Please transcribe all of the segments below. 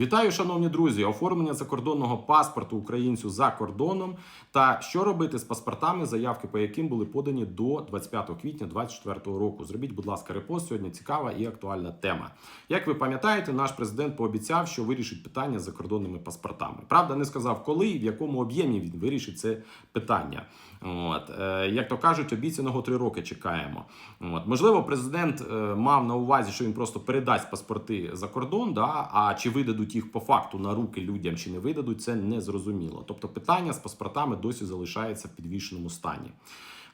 Вітаю, шановні друзі! Оформлення закордонного паспорту українцю за кордоном та що робити з паспортами, заявки по яким були подані до 25 квітня 2024 року. Зробіть, будь ласка, репост. Сьогодні цікава і актуальна тема. Як ви пам'ятаєте, наш президент пообіцяв, що вирішить питання з закордонними паспортами. Правда, не сказав, коли і в якому об'ємі він вирішить це питання. От е, як то кажуть, обіцяного три роки чекаємо. От можливо, президент е, мав на увазі, що він просто передасть паспорти за кордон. Да? А чи видадуть їх по факту на руки людям, чи не видадуть, це не зрозуміло. Тобто, питання з паспортами досі залишається в підвішеному стані.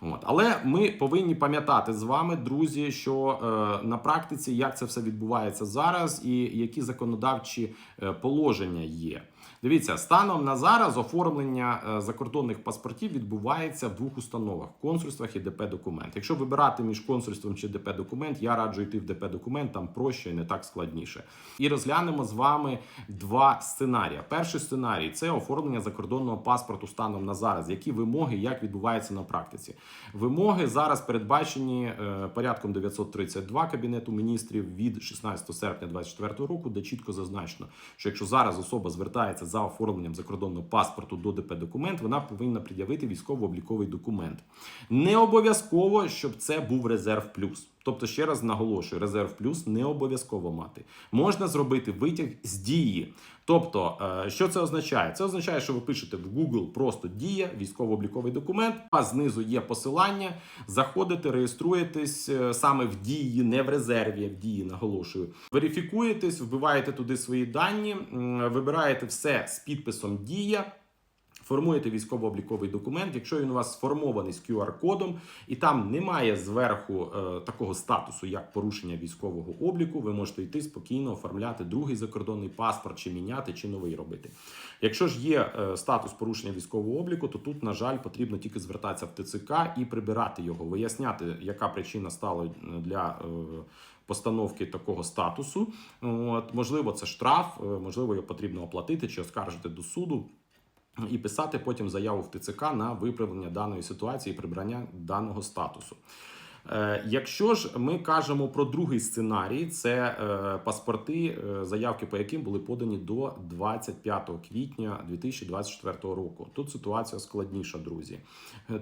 От. Але ми повинні пам'ятати з вами, друзі, що е, на практиці як це все відбувається зараз, і які законодавчі е, положення є. Дивіться, станом на зараз оформлення е, закордонних паспортів відбувається в двох установах: консульствах і ДП документ. Якщо вибирати між консульством чи ДП документ, я раджу йти в ДП документ, там проще і не так складніше. І розглянемо з вами два сценарії. Перший сценарій це оформлення закордонного паспорту станом на зараз. Які вимоги, як відбувається на практиці? Вимоги зараз передбачені е, порядком 932 кабінету міністрів від 16 серпня 2024 року, де чітко зазначено, що якщо зараз особа звертається за оформленням закордонного паспорту до ДП документ, вона повинна пред'явити військово-обліковий документ. Не обов'язково, щоб це був резерв плюс. Тобто, ще раз наголошую, резерв плюс не обов'язково мати. Можна зробити витяг з дії. Тобто, е, що це означає? Це означає, що ви пишете в Google просто дія, військово-обліковий документ, а знизу є посилання. Заходите, реєструєтесь е, саме в дії, не в резерві, а в дії, наголошую. Верифікуєтесь, вбиваєте туди свої дані, вибираєте все з підписом Дія. Формуєте військово-обліковий документ, якщо він у вас сформований з QR-кодом, і там немає зверху е, такого статусу, як порушення військового обліку, ви можете йти спокійно оформляти другий закордонний паспорт, чи міняти, чи новий робити. Якщо ж є е, статус порушення військового обліку, то тут, на жаль, потрібно тільки звертатися в ТЦК і прибирати його, виясняти, яка причина стала для. е, Постановки такого статусу, от можливо, це штраф, е, можливо, його потрібно оплатити чи оскаржити до суду. І писати потім заяву в ТЦК на виправлення даної ситуації і прибрання даного статусу. Е, Якщо ж ми кажемо про другий сценарій, це е, паспорти, е, заявки по яким були подані до 25 квітня 2024 року. Тут ситуація складніша, друзі.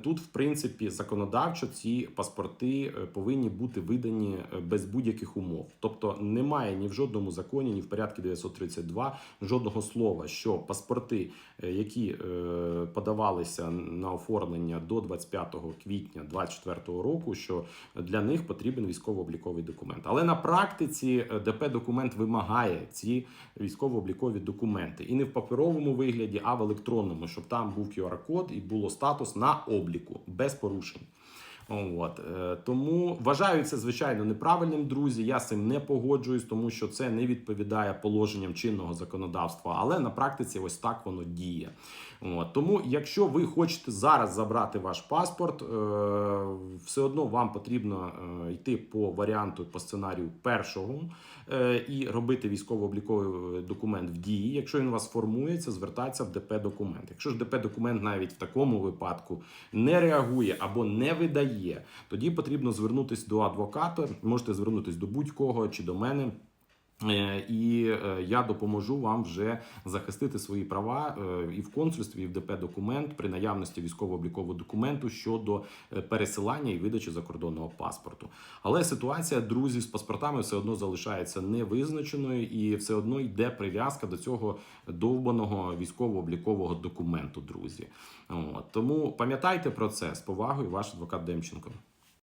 Тут, в принципі, законодавчо ці паспорти повинні бути видані без будь-яких умов. Тобто немає ні в жодному законі, ні в порядку 932 жодного слова, що паспорти, які подавалися на оформлення до 25 квітня 2024 року, що для них потрібен військово-обліковий документ. Але на практиці е, ДП документ вимагає ці військово-облікові документи і не в паперовому вигляді, а в електронному, щоб там був QR-код і було статус на обліку без порушень. От е, тому вважаю це звичайно неправильним, друзі. Я з цим не погоджуюсь, тому що це не відповідає положенням чинного законодавства. Але на практиці ось так воно діє. От тому, якщо ви хочете зараз забрати ваш паспорт, е, все одно вам потрібно е, йти по варіанту по сценарію першого і робити військово-обліковий документ в дії. Якщо він у вас формується, звертатися в ДП документ. Якщо ж ДП документ навіть в такому випадку не реагує або не видає, тоді потрібно звернутися до адвоката. Можете звернутися до будь-кого чи до мене. Е, І е, я допоможу вам вже захистити свої права е, і в консульстві, і в ДП документ при наявності військово-облікового документу щодо пересилання і видачі закордонного паспорту. Але ситуація, друзі, з паспортами все одно залишається невизначеною і все одно йде прив'язка до цього довбаного військово-облікового документу, друзі. От. Тому пам'ятайте про це з повагою, ваш адвокат Демченко.